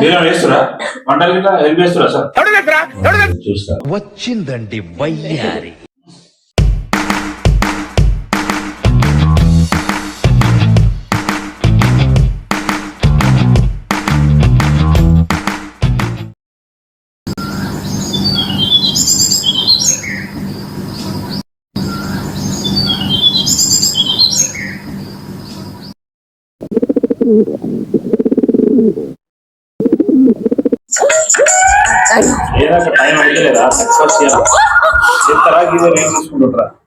మీరు వేస్తురా? వంటలు గిట్లా హెల్ప్ చేస్తురా సార్? చూస్తా. వచ్చిందండి వయ్యారి. ఏదాకా టైం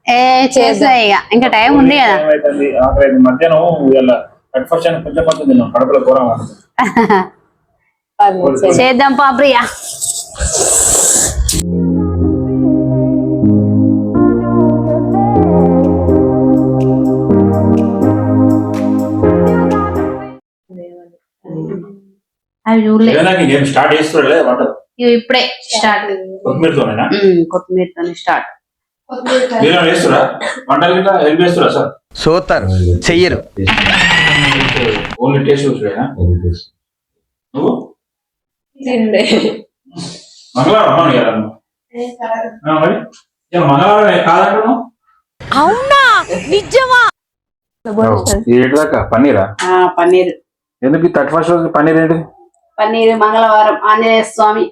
ఏం చేస్తా ఇక. ఇంకా టైం ఉంది కదా. మధ్యాహ్నం కొంచెం కొంచెం తిన్నాం. కడుపులో ఘోరం చేద్దాం పా అవి చూడలే. ఏదైనా ఏం స్టార్ట్ చేస్తున్నా వంట. ఇవి ఇప్పుడే స్టార్ట్ కొత్తిమీరతోనేనా? కొత్తిమీరతో స్టార్ట్ సోతారు చెయ్యరు. ఓన్లీ టేస్ట్ చూసుడేనా నువ్వు? మంగళవారం మంగళవారం కాదంటున్నావు? పన్నీరా? పన్నీర్. ఎందుకు థర్టీ ఫస్ట్ రోజు పన్నీర్ ఏంటి పన్నీర్ మంగళవారం ఆంజనేయ స్వామి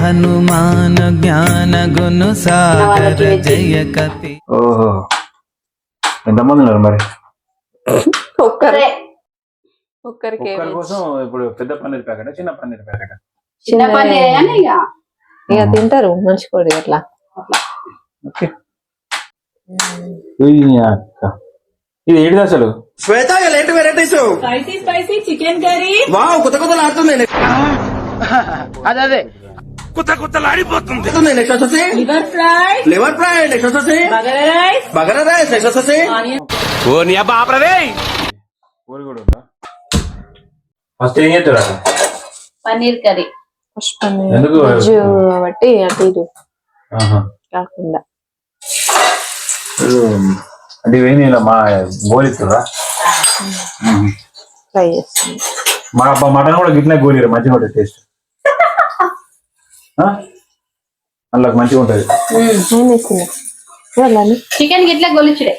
హనుమాన్ జ్ఞాన గుణ సాగర జయ కపి. ఓహో. ఎంతమంది ఉన్నారు మరి? ఒక్కరే. ఒక్కరికి ఒక్కరి కోసం ఇప్పుడు పెద్ద పన్నీర్ ప్యాకెట్ చిన్న పన్నీర్ ప్యాకెట్? చిన్న పన్నీర్ ఇక. ఇక తింటారు మంచి కోడి అట్లా. ఇది ఏంటిది అసలు శ్వేత ఎలాంటి varieties spicy spicy chicken curry wow కొత్త కొత్తలు ఆడుతుంది. అదే అదే. ఆడుతుంది. నెక్స్ట్ వచ్చేసి? Liver fry liver fry next వచ్చేసి? Bagara rice bagara rice next వచ్చేసి? ఫస్ట్ ఏం చేస్తారు పన్నీర్ కర్రీ. ఎందుకు? వెజ్ కాబట్టి అటు ఇటు ఆహా. కాకుండా. ఇవేంది ఇలా మా గోలిస్తురా ఫ్రై చేస్తుంది మా మటన్ కూడా గిట్లనే గోలిరు మంచిగా ఉంటుంది టేస్ట్ అందులో మంచిగా ఉంటుంది. నేను వేస్తున్నా చికెన్ గిట్లా గొలిచుడే.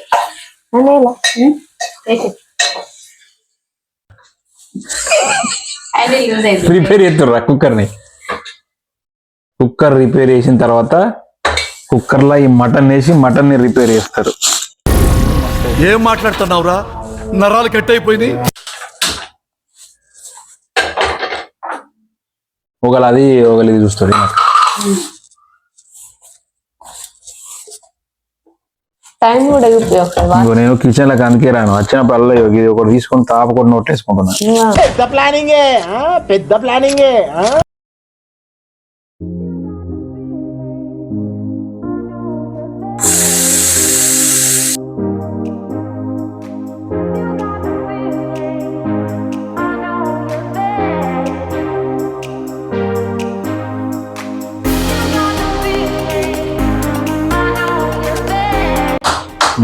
అయింది రిపేర్ చేస్తుర్రా కుక్కర్ని. కుక్కర్ రిపేర్ చేసిన తర్వాత కుక్కర్లో ఈ మటన్ వేసి మటన్ని రిపేర్ చేస్తారు. ఏం మాట్లాడుతున్నావురా? నరాలు కట్ అయిపోయింది ఒకళ్ళు అది ఒకళ్ళు ఇది టైం కూడా ఇంకో నేను కిచెన్లోకి అందుకే రాను. వచ్చినప్పుడల్లా ఇగో ఇది ఒకటి తీసుకొని తాపకొని నోటేసుకుంటున్నా నువ్వా? పెద్ద ప్లానింగే పెద్ద ప్లానింగే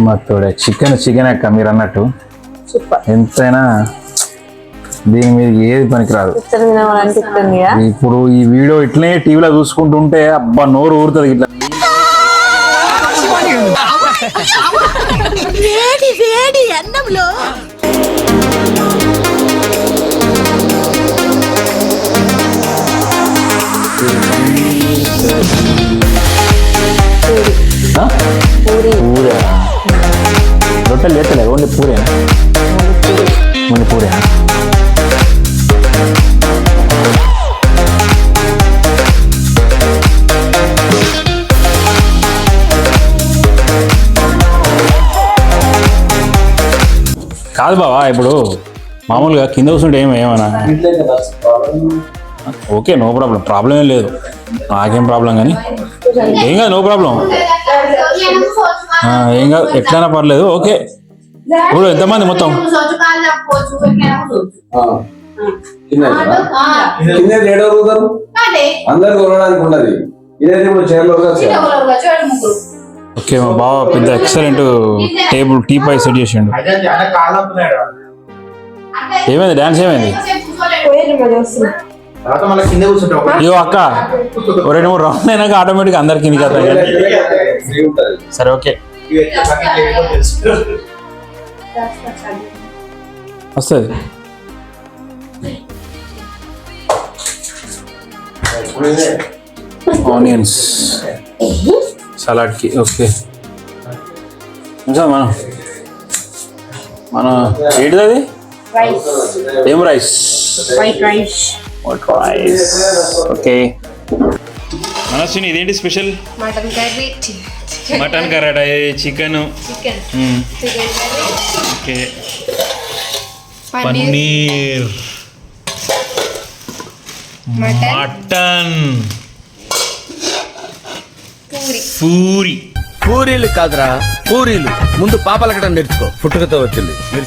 మత్తోడే చికెన్ చికెన్ అక్క మీరు అన్నట్టు. సూపర్. ఎంతైనా దీని మీద ఏది పనికిరాదు. ఇప్పుడు ఈ వీడియో ఇట్లనే టీవీలో చూసుకుంటుంటే అబ్బా నోరు ఊరుతుంది ఇట్లా. ఆ? పూరే రొట్టెలు చేస్తలే ఓన్లీ పూరేనా ఓన్లీ పూరేనా కాదు బావా ఇప్పుడు మామూలుగా కింద కూర్చుంటే ఏమి ఏమన్నా? ఓకే నో ప్రాబ్లం ప్రాబ్లం ఏం లేదు. నాకేం ప్రాబ్లం కానీ? ఏం కాదు నో ప్రాబ్లం. ఏం కాదు ఎట్లైనా పర్లేదు. ఓకే. ఇప్పుడు ఎంతమంది మొత్తం? కింద ఏడో రోజు అందరు కొనడానికి ఉండదు ఇదైతే ఇప్పుడు చైర్లో ఓకే మా బావ పెద్ద ఎక్సలెంట్ టేబుల్ టీ పై సెట్ చేసిండు. ఏమైంది? డాన్స్ ఏమైంది? తర్వాత మళ్ళీ కింద కూర్చుంటాం అయ్యో అక్క రెండు మూడు రౌండ్ అయినాక ఆటోమేటిక్ అందరికి కిందికి ఉంటుంది. సరే ఓకే. వస్తుంది. ఆనియన్స్ సలాడ్కి ఓకే. ఇంకా మనం మన ఏంటిది అది? ఏం rice white rice white rice okay Manaswini ఇదేంటి special? Mutton curry mutton curry chicken? Okay. Paneer. Mutton. Puri. పూరీలు కాదురా పూరీలు. ముందు పాపలకడం నేర్చుకో. పుట్టుకతో వచ్చింది. మీరు